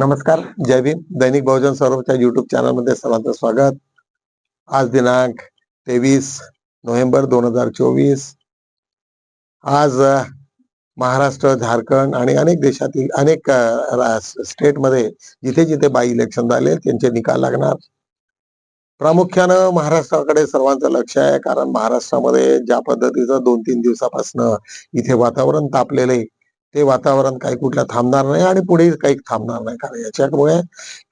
नमस्कार जय भीम. दैनिक बहुजन सौरभच्या युट्यूब चॅनलमध्ये सर्वांचं स्वागत. आज दिनांक तेवीस नोव्हेंबर दोन हजार चोवीस. आज महाराष्ट्र झारखंड आणि अनेक देशातील अनेक स्टेटमध्ये जिथे जिथे बाय इलेक्शन झाले त्यांचे निकाल लागणार. प्रामुख्यानं महाराष्ट्राकडे सर्वांचं लक्ष आहे कारण महाराष्ट्रामध्ये ज्या पद्धतीचं दोन तीन दिवसापासून इथे वातावरण तापलेलं आहे ते वातावरण काही कुठलं थांबणार नाही आणि पुढे काही थांबणार नाही. कारण याच्यामुळे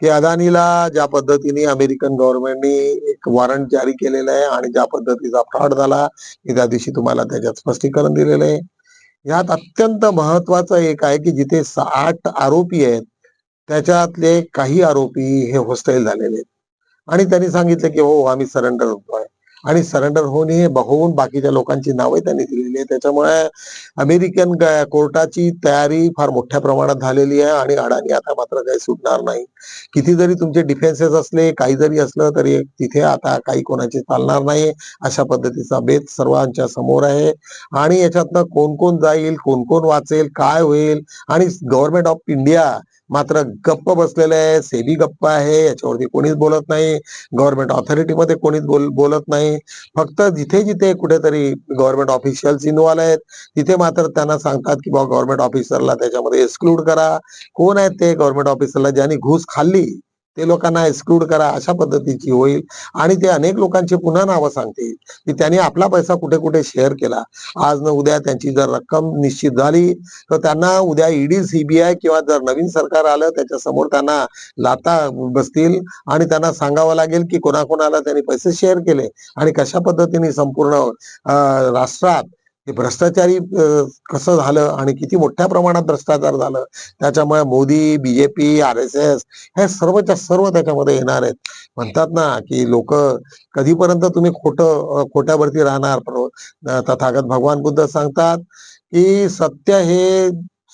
की अदानीला ज्या पद्धतीने अमेरिकन गव्हर्नमेंटनी एक वॉरंट जारी केलेलं आहे आणि ज्या पद्धतीचा फ्रॉड झाला मी त्या दिवशी तुम्हाला त्याच्यात स्पष्टीकरण दिलेलं आहे. यात अत्यंत महत्वाचं एक आहे की जिथे आठ आरोपी आहेत त्याच्यातले काही आरोपी हे होस्टेल झालेले आहेत. आणि त्यांनी सांगितलं की हो, हो आम्ही सरेंडर होतोय. आणि सरेंडर होऊन हे होऊन बाकीच्या लोकांची नावे त्यांनी दिलेली आहे त्याच्यामुळे अमेरिकन कोर्टाची तयारी फार मोठ्या प्रमाणात झालेली आहे आणि अडाणी आता मात्र काही सुटणार नाही. किती जरी तुमचे डिफेन्सेस असले काही जरी असलं तरी तिथे आता काही कोणाचे चालणार नाही. अशा पद्धतीचा बेत सर्वांच्या समोर आहे. आणि याच्यातनं कोण कोण जाईल कोण कोण वाचेल काय होईल? आणि गव्हर्नमेंट ऑफ इंडिया मात्र गप्प बसलेले आहे सेबी गप्प आहे याच्यावरती कोणीच बोलत नाही गव्हर्नमेंट ऑथॉरिटीमध्ये कोणीच बोल बोलत नाही. फक्त जिथे जिथे कुठेतरी गव्हर्नमेंट ऑफिशियल्स इन्व्हॉल्व आहेत तिथे मात्र त्यांना सांगतात की बाबा गव्हर्नमेंट ऑफिसरला त्याच्यामध्ये एक्सक्लूड करा. कोण आहेत ते गव्हर्नमेंट ऑफिसरला ज्यांनी घूस खाल्ली? ते लोकांना एक्सक्लूड करा अशा पद्धतीची होईल. आणि ते अनेक लोकांची पुन्हा नावं सांगतील की त्यांनी आपला पैसा कुठे कुठे शेअर केला. आज न उद्या त्यांची जर रक्कम निश्चित झाली तर त्यांना उद्या ईडी सीबीआय किंवा जर नवीन सरकार आलं त्याच्यासमोर त्यांना लाता बसतील आणि त्यांना सांगावं लागेल की कोणाकोणाला त्यांनी पैसे शेअर केले. आणि कशा पद्धतीने संपूर्ण राष्ट्रात हे भ्रष्टाचारी कसं झालं आणि किती मोठ्या प्रमाणात भ्रष्टाचार झालं त्याच्यामुळे Modi BJP R S S हे सर्वच्या सर्व त्याच्यामध्ये येणार आहेत. म्हणतात ना की लोक कधीपर्यंत तुम्ही खोटं खोट्यावरती राहणार? तथागत भगवान बुद्ध सांगतात की सत्य हे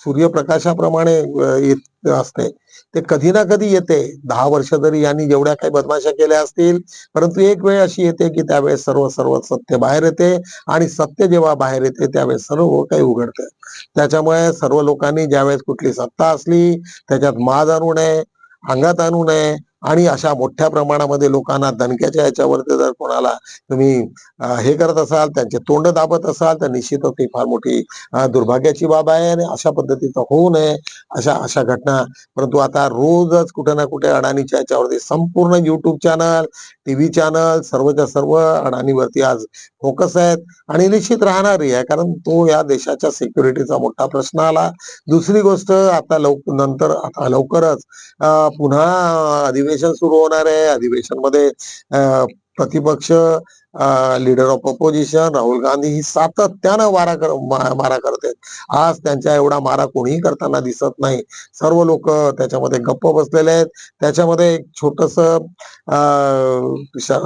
सूर्यप्रकाशाप्रमाणे येत असते. ते कधी ना कधी येते. दहा वर्ष जरी यांनी जेवढ्या काही बदमाशा केल्या असतील परंतु एक वेळ अशी येते की त्यावेळेस सर्व सर्व सत्य बाहेर येते आणि सत्य जेव्हा बाहेर येते त्यावेळेस सर्व काही उघडते. त्याच्यामुळे सर्व लोकांनी ज्यावेळेस कुठली सत्ता असली त्याच्यात माज आणू नये अंगात आणू नये आणि अशा मोठ्या प्रमाणामध्ये लोकांना दणक्याच्या याच्यावरती जर कोणाला तुम्ही हे करत असाल त्यांचे तोंड दाबत असाल तर निश्चितच ही फार मोठी दुर्भाग्याची बाब आहे आणि अशा पद्धतीचं होऊ नये. अशा अशा घटना परंतु आता रोजच कुठे ना कुठे अडाणीच्या याच्यावरती संपूर्ण युट्यूब चॅनल टीव्ही चॅनल सर्वच्या सर्व अडाणीवरती आज फोकस आहेत आणि निश्चित राहणारही आहे. कारण तो या देशाच्या सिक्युरिटीचा मोठा प्रश्न आला. दुसरी गोष्ट आता लवकर नंतर आता लवकरच पुन्हा अधिवेशन सुरू होणार आहे. अधिवेशनमध्ये प्रतिपक्ष leader of opposition Rahul Gandhi ही सातत्यानं मारा कर मारा करत करते आज त्यांच्या एवढा मारा कोणीही करताना दिसत नाही. सर्व लोक त्याच्यामध्ये गप्प बसलेले आहेत. त्याच्यामध्ये एक छोटस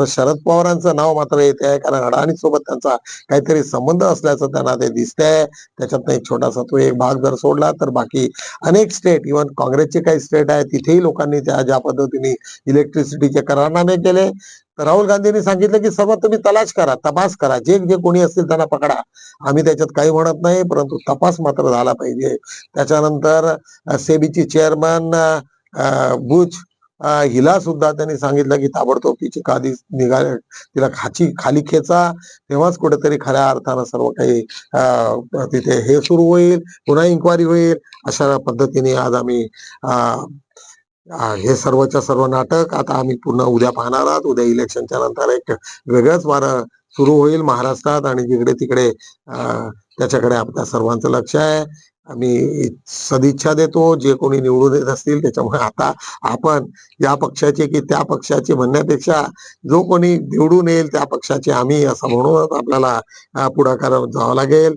शरद पवारांचं नाव मात्र येते आहे. कारण अडाणी सोबत त्यांचा काहीतरी संबंध असल्याचं त्यांना ते दिसतंय. त्याच्यातनं एक छोटासा तो एक भाग जर सोडला तर बाकी अनेक स्टेट इव्हन काँग्रेसचे काही स्टेट आहेत तिथेही लोकांनी त्या ज्या पद्धतीने इलेक्ट्रिसिटीचे करारनामे केले. राहुल गांधींनी सांगितलं की सर्व तुम्ही तलाश करा तपास करा. जे जे कोणी असतील त्यांना पकडा. आम्ही त्याच्यात काही म्हणत नाही परंतु तपास मात्र झाला पाहिजे. त्याच्यानंतर सेबीची चेअरमन बुच हिला सुद्धा त्यांनी सांगितलं की ताबडतोब तिची कादी निघा तिला खाची खाली खेचा. तेव्हाच कुठेतरी खऱ्या अर्थानं सर्व काही अ, तिथे हे सुरू होईल पुन्हा इन्क्वायरी होईल अशा पद्धतीने आज आम्ही अ, हे सर्वच्या सर्व नाटक आता आम्ही पूर्ण उद्या पाहणार आहोत. उद्या इलेक्शनच्या नंतर एक वेगळंच वारं सुरू होईल महाराष्ट्रात आणि जिकडे तिकडे त्याच्याकडे आपल्या सर्वांचं लक्ष आहे. आम्ही सदिच्छा देतो जे कोणी निवडून येत असतील त्याच्यामुळे आता आपण या पक्षाचे की त्या पक्षाचे म्हणण्यापेक्षा जो कोणी निवडून येईल त्या पक्षाचे आम्ही असं म्हणूनच आपल्याला पुढाकार जावं लागेल.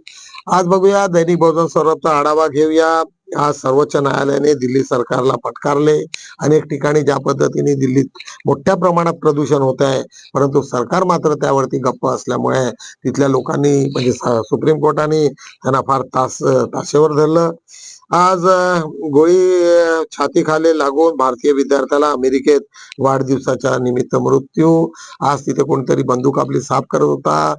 आज बघूया दैनिक बहुजन सौरभचा आढावा घेऊया. आज सर्वोच्च न्यायालयाने दिल्ली सरकारला फटकारले अनेक ठिकाणी ज्या पद्धतीने दिल्लीत मोठ्या प्रमाणात प्रदूषण होत आहे परंतु सरकार मात्र त्यावरती गप्प असल्यामुळे तिथल्या लोकांनी म्हणजे सुप्रीम कोर्टाने त्यांना फार तास ताशेवर धरलं. आज गोळी छातीखाली लागून भारतीय विद्यार्थ्याला अमेरिकेत वाढदिवसाच्या निमित्त मृत्यू. आज तिथे कोणतरी बंदूक आपली साफ करत होता.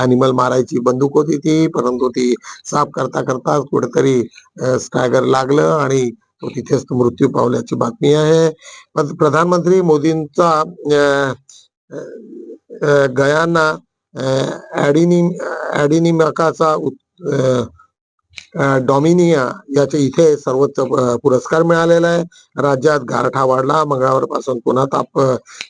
अॅनिमल मारायची बंदूक होती ती परंतु ती साफ करता करता कुठेतरी स्टॅगर लागलं आणि तिथेच मृत्यू पावल्याची बातमी आहे. पण प्रधानमंत्री मोदींचा गयांना ऍडिनिम ऍडिनिमकाचा डॉमिनिया याचे इथे सर्वोच्च पुरस्कार मिळालेला आहे. राज्यात गारठा वाढला मंगळवारपासून पुन्हा ताप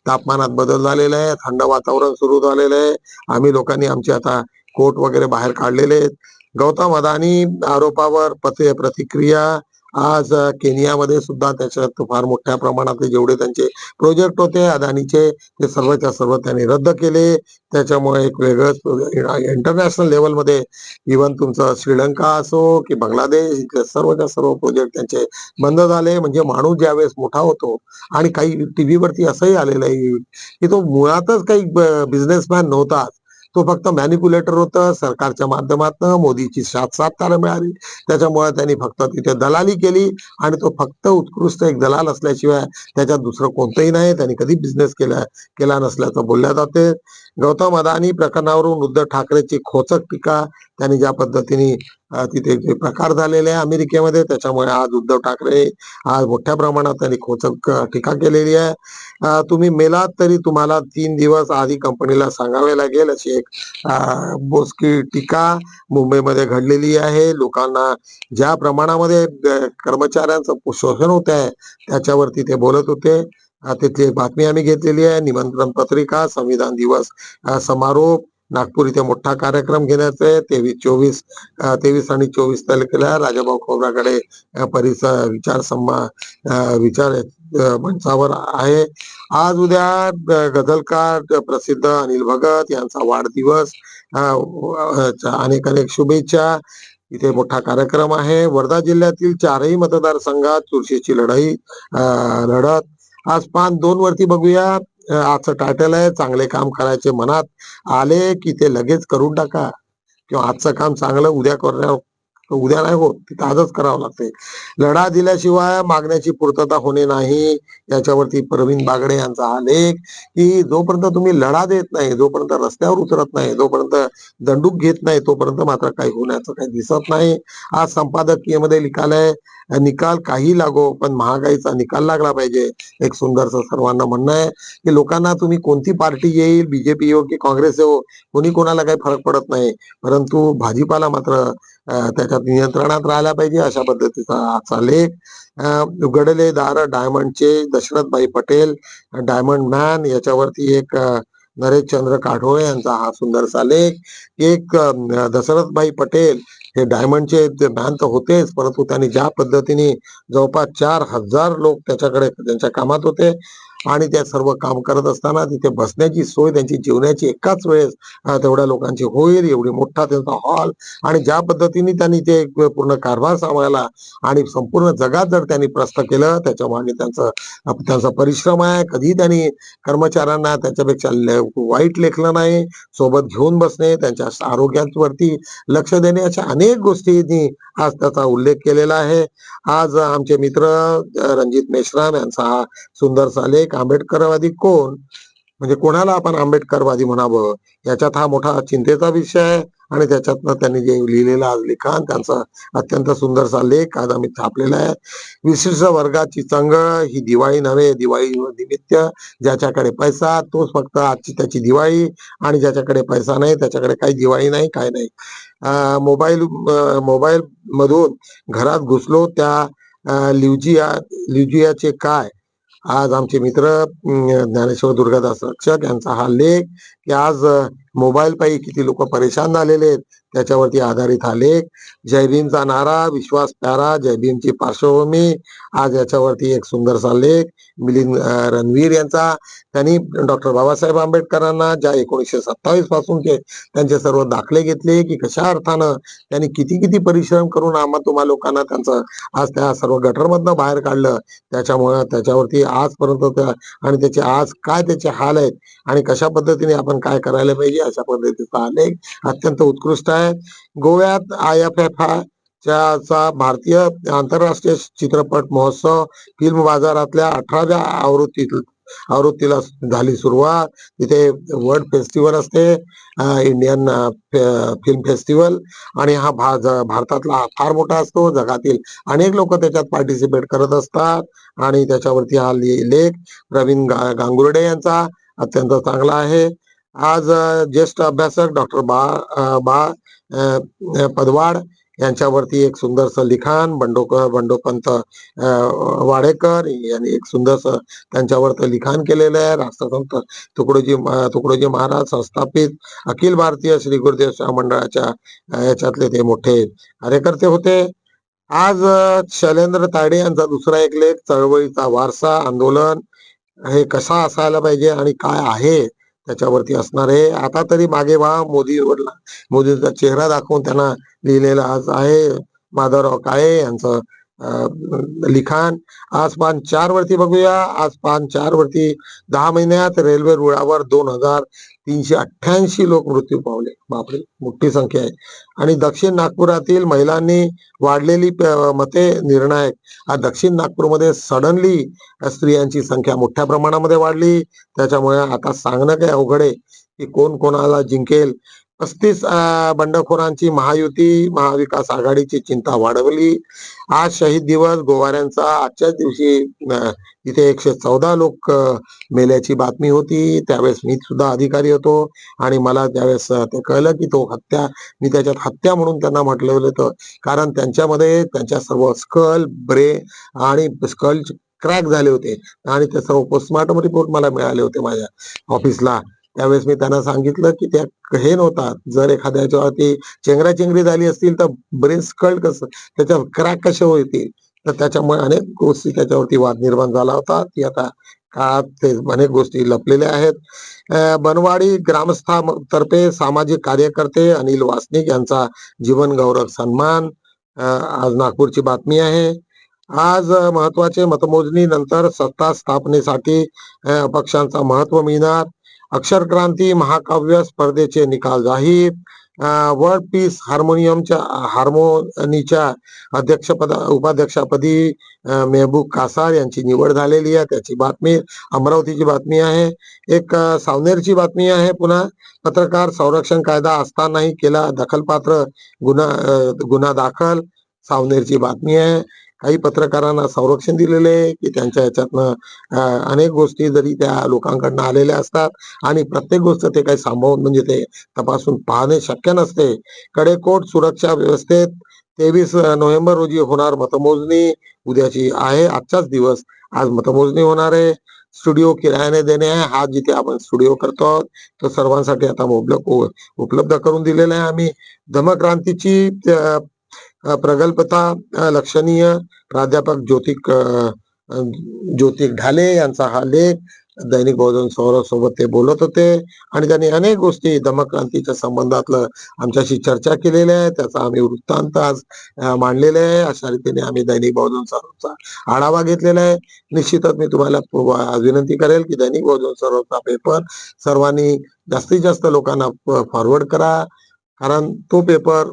तापमानात बदल झालेला आहे. थंड वातावरण सुरू झालेलं आहे. आम्ही लोकांनी आमचे आता कोट वगैरे बाहेर काढलेले आहेत. गौतम अदानी आरोपावर पते प्रतिक्रिया आज केनियामध्ये सुद्धा त्याच्यात फार मोठ्या प्रमाणात जेवढे त्यांचे प्रोजेक्ट होते अदानीचे ते सर्वच्या सर्व त्यांनी रद्द केले. त्याच्यामुळे एक वेगळंच इंटरनॅशनल लेवलमध्ये इव्हन तुमचं श्रीलंका असो की बांगलादेश सर्वच्या सर्व प्रोजेक्ट त्यांचे बंद झाले. म्हणजे माणूस ज्यावेळेस मोठा होतो आणि काही टीव्ही वरती असंही आलेलं आहे. की तो मुळातच काही बिझनेसमॅन नव्हता तो फक्त मॅनिक्युलेटर होता सरकारच्या माध्यमातून मोदीची साथ साथ त्याला मिळाली. त्याच्यामुळे त्यांनी फक्त तिथे दलाली केली आणि तो फक्त उत्कृष्ट एक दलाल असल्याशिवाय त्याच्यात दुसरं कोणतंही नाही. त्यांनी कधी बिझनेस केला केला नसल्याचं बोलल्या जाते. गौतम अदानी प्रकरणावरून उद्धव ठाकरेची खोचक टीका त्यांनी ज्या पद्धतीने तिथे प्रकार झालेले आहे अमेरिकेमध्ये त्याच्यामुळे आज उद्धव ठाकरे आज मोठ्या प्रमाणात त्यांनी खोचक टीका केलेली आहे. तुम्ही मेलात तरी तुम्हाला तीन दिवस आधी कंपनीला सांगावे लागेल अशी एक बोसकी टीका मुंबईमध्ये घडलेली आहे. लोकांना ज्या प्रमाणामध्ये कर्मचाऱ्यांचं शोषण होत आहे त्याच्यावरती ते बोलत होते. तिथली एक बातमी आम्ही घेतलेली आहे. निमंत्रण पत्रिका संविधान दिवस समारोप नागपूर इथे मोठा कार्यक्रम घेण्याचा आहे तेवीस चोवीस तेवीस आणि चोवीस तारखेला राजाभाऊ खोबराकडे परिसर विचार सम्मा अं, विचार मंचावर आहे. आज उद्या गझलकार प्रसिद्ध अनिल भगत यांचा वाढदिवस. अनेक अनेक शुभेच्छा. इथे मोठा कार्यक्रम आहे. वर्धा जिल्ह्यातील चारही मतदारसंघात चुरशीची लढाई लढत. आज पान दोन वरती बघूया. आजचं टायटल आहे चांगले काम करायचे मनात. आले की ते लगेच करून टाका. किंवा आजचं काम चांगलं उद्या करण्यावर उद्या नाही होत ते आजच करावं लागते लढा दिल्याशिवाय मागण्याची पूर्तता होणे नाही. याच्यावरती प्रवीण बागडे यांचा हा लेख की जोपर्यंत तुम्ही लढा देत नाही जोपर्यंत रस्त्यावर उतरत नाही जोपर्यंत दंडूक घेत नाही तोपर्यंत मात्र काही होण्याचं काही दिसत नाही. आज संपादकीयमध्ये लिखालय निकाल काही लागो पण महागाईचा निकाल लागला पाहिजे. एक सुंदरसं सर्वांना म्हणणं आहे की लोकांना तुम्ही कोणती पार्टी येईल बीजेपी येऊ की काँग्रेस येऊ कोणी कोणाला काही फरक पडत नाही. परंतु भाजीपाला मात्र त्याच्यात नियंत्रणात राहिला पाहिजे अशा पद्धतीचा आजचा लेख. उघडले दार डायमंडचे दशरथभाई पटेल डायमंड मॅन याच्यावरती एक नरेश चंद्र काढोळे यांचा हा सुंदरसा लेख. एक दशरथभाई पटेल हे डायमंडचे मॅन तर होतेच परंतु त्यांनी ज्या पद्धतीने जवळपास चार हजार लोक त्याच्याकडे त्यांच्या कामात होते आणि त्या सर्व काम करत असताना तिथे बसण्याची सोय त्यांची जेवण्याची एकाच वेळेस तेवढ्या लोकांची होईल एवढी मोठा त्यांचा हॉल. आणि ज्या पद्धतीने त्यांनी ते पूर्ण कारभार सांभाळला आणि संपूर्ण जगात जर त्यांनी प्रस्त केलं त्याच्यामागे त्यांचं त्यांचा परिश्रम आहे. कधी त्यांनी कर्मचाऱ्यांना त्याच्यापेक्षा ले- वाईट लेखलं नाही. सोबत घेऊन बसणे त्यांच्या आरोग्यावरती लक्ष देणे अशा अनेक गोष्टींनी आज त्याचा उल्लेख केलेला आहे. आज आमचे मित्र रणजित मेश्राम यांचा हा सुंदरसा आंबेडकरवादी कोण? म्हणजे कोणाला आपण आंबेडकरवादी म्हणावं? याच्यात हा मोठा चिंतेचा विषय आहे आणि त्याच्यातनं त्यांनी जे लिहिलेलं आज लिखाण त्यांचा अत्यंत सुंदरसा लेख आज आम्ही छापलेला आहे. विशिष्ट वर्गाची चंगळ ही दिवाळी नव्हे दिवाळी निमित्त ज्याच्याकडे पैसा तोच फक्त आजची त्याची दिवाळी आणि ज्याच्याकडे पैसा नाही त्याच्याकडे काही दिवाळी नाही काय नाही. मोबाईल मोबाईल मधून घरात घुसलो त्या लिवजिया लिवजियाचे काय? आज आमचे मित्र ज्ञानेश्वर दुर्गादास रक्षक यांचा हा लेख की आज मोबाईल पायी किती लोक परेशान झालेले आहेत त्याच्यावरती आधारित हा लेख. जय भीमचा नारा विश्वास प्यारा जय भीमची पार्श्वभूमी. आज याच्यावरती एक सुंदरसा लेख मिलिंद रणवीर यांचा. त्यांनी डॉक्टर बाबासाहेब आंबेडकरांना ज्या एकोणीसशे सत्तावीस पासूनचे त्यांचे सर्व दाखले घेतले की कशा अर्थानं त्यांनी किती किती परिश्रम करून आम्हा तुम्हा लोकांना त्यांचं आज त्या सर्व गटरमधनं बाहेर काढलं. त्याच्यामुळे त्याच्यावरती आजपर्यंत त्या आणि त्याचे आज काय त्याचे हाल आहेत आणि कशा पद्धतीने आपण काय करायला पाहिजे अशा पद्धतीचा अनेक अत्यंत उत्कृष्ट आहे गोव्यात आय एफ एफ चा भारतीय आंतरराष्ट्रीय चित्रपट महोत्सव फिल्म बाजारातल्या अठराव्या आवृत्तीत आवृत्तीला झाली सुरुवात. तिथे वर्ल्ड फेस्टिवल असते इंडियन फे- फिल्म फेस्टिवल. आणि हा भा भारतातला फार मोठा असतो. जगातील अनेक लोक त्याच्यात पार्टिसिपेट करत असतात. आणि त्याच्यावरती हा लेख प्रवीण गा- गांगुर्डे यांचा अत्यंत चांगला आहे. आज ज्येष्ठ अभ्यासक डॉक्टर बा बा पदवाड यांच्यावरती एक सुंदरसं लिखाण बंडोकर बंडोपंत वाडेकर यांनी एक सुंदरसं त्यांच्यावरती लिखाण केलेलं आहे. राष्ट्रसंत तुकडोजी तुकडोजी महाराज संस्थापित अखिल भारतीय श्री गुरुदेव मंडळाच्या याच्यातले ते मोठे कार्यकर्ते होते. आज शैलेंद्र ताडे यांचा दुसरा एक लेख चळवळीचा वारसा आंदोलन हे कसा असायला पाहिजे आणि काय आहे? त्याच्यावरती असणार आहे. आता तरी मागे व्हा. मोदी मोदींचा चेहरा दाखवून त्यांना लिहिलेला आज आहे. माधवराव काळे यांचं लिखाण आज पान चार वरती बघूया. आज पान चार वरती दहा महिन्यात रेल्वे रुळावर दोन हजार तीनशे अठ्ठ्याऐंशी लोक मृत्यू पावले. बापरे मोठी संख्या आहे. आणि दक्षिण नागपुरातील महिलांनी वाढलेली मते निर्णायक. आज दक्षिण नागपूरमध्ये सडनली स्त्रियांची संख्या मोठ्या प्रमाणामध्ये वाढली. त्याच्यामुळे आता सांगणं काही अवघड आहे की कोण कोणाला जिंकेल? पस्तीस बंडखोरांची महायुती महाविकास आघाडीची चिंता वाढवली. आज शहीद दिवस गोवाऱ्यांचा आजच्याच दिवशी इथे एकशे चौदा लोक मेल्याची बातमी होती. त्यावेळेस मी सुद्धा अधिकारी होतो आणि मला त्यावेळेस ते कळलं की तो हत्या मी त्याच्यात हत्या म्हणून त्यांना म्हटलं होतं. कारण त्यांच्यामध्ये त्यांच्या सर्व स्कल ब्रे आणि स्कल क्रॅक झाले होते आणि ते सर्व पोस्टमार्टम रिपोर्ट मला मिळाले होते माझ्या ऑफिसला. त्यावेळेस मी त्यांना सांगितलं की त्या हे नव्हतात. जर एखाद्याच्या वरती चेंगराचेंगरी झाली असतील तर ब्रेन स्कल्ड कसं? त्याच्या क्रॅक कसे होतील तर त्याच्यामुळे अनेक गोष्टी त्याच्यावरती वाद निर्माण झाला होता. ती आता काळात ते अनेक गोष्टी लपलेल्या आहेत. बनवाडी बनवाडी ग्रामस्थातर्फे सामाजिक कार्यकर्ते अनिल वासनिक यांचा जीवन गौरव सन्मान आज नागपूरची बातमी आहे. आज महत्त्वाचे मतमोजणी नंतर सत्ता स्थापनेसाठी पक्षांचा महत्त्व मिळणार. अक्षर क्रांती महाकाव्य स्पर्धेचे निकाल जाहीर. वर्ल्ड पीस हार्मोनियमच्या हार्मोनीच्या अध्यक्षपद उपाध्यक्षपदी मेहबूब कासार यांची निवड झालेली आहे. त्याची बातमी अमरावतीची बातमी आहे. एक सावनेरची बातमी आहे पुन्हा. पत्रकार संरक्षण कायदा असतानाही केला दखलपात्र गुन्हा गुन्हा दाखल. सावनेरची बातमी आहे. काही पत्रकारांना संरक्षण दिलेले आहे की त्यांच्या ह्याच्यातनं अनेक गोष्टी जरी त्या लोकांकडनं आलेल्या असतात आणि प्रत्येक गोष्ट ते काही सांभाळून म्हणजे ते तपासून पाहणे शक्य नसते. कडेकोट सुरक्षा व्यवस्थेत तेवीस नोव्हेंबर रोजी होणार मतमोजणी उद्याची आहे आजचाच दिवस. आज मतमोजणी होणार आहे. स्टुडिओ किरायाने देणे आहे. हा जिथे आपण स्टुडिओ करतो आहोत तो सर्वांसाठी आता उपलब्ध उपलब्ध करून दिलेला आहे. आम्ही धमक्रांतीची प्रगल्भता लक्षणीय प्राध्यापक ज्योतिक ज्योतिक ढाले यांचा हा लेख दैनिक बहुजन सौरभ सोबत ते बोलत होते. आणि त्यांनी अनेक गोष्टी दमक्रांतीच्या संबंधातलं आमच्याशी चर्चा केलेल्या आहे त्याचा आम्ही वृत्तांत आज मांडलेला आहे. अशा रीतीने आम्ही दैनिक बहुजन सौरभचा आढावा घेतलेला आहे. निश्चितच मी तुम्हाला विनंती करेल की दैनिक बहुजन सौरभचा पेपर सर्वांनी जास्तीत जास्त लोकांना फॉरवर्ड करा. कारण तो पेपर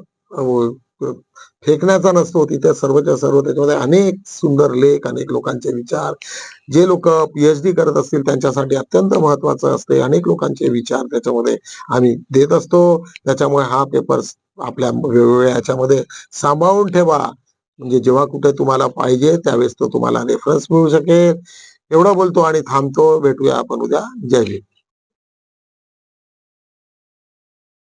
फेकण्याचा नसतो तिथे सर्वच्या सर्व त्याच्यामध्ये अनेक सुंदर लेख अनेक लोकांचे विचार. जे लोक पीएचडी करत असतील त्यांच्यासाठी अत्यंत महत्वाचं असते. अनेक लोकांचे विचार त्याच्यामध्ये आम्ही देत असतो. त्याच्यामुळे हा पेपर आपल्या वेगवेगळ्या याच्यामध्ये सांभाळून ठेवा. म्हणजे जेव्हा कुठे तुम्हाला पाहिजे त्यावेळेस तो तुम्हाला रेफरन्स मिळू शकेल. एवढं बोलतो आणि थांबतो. भेटूया आपण उद्या. जय हिंद.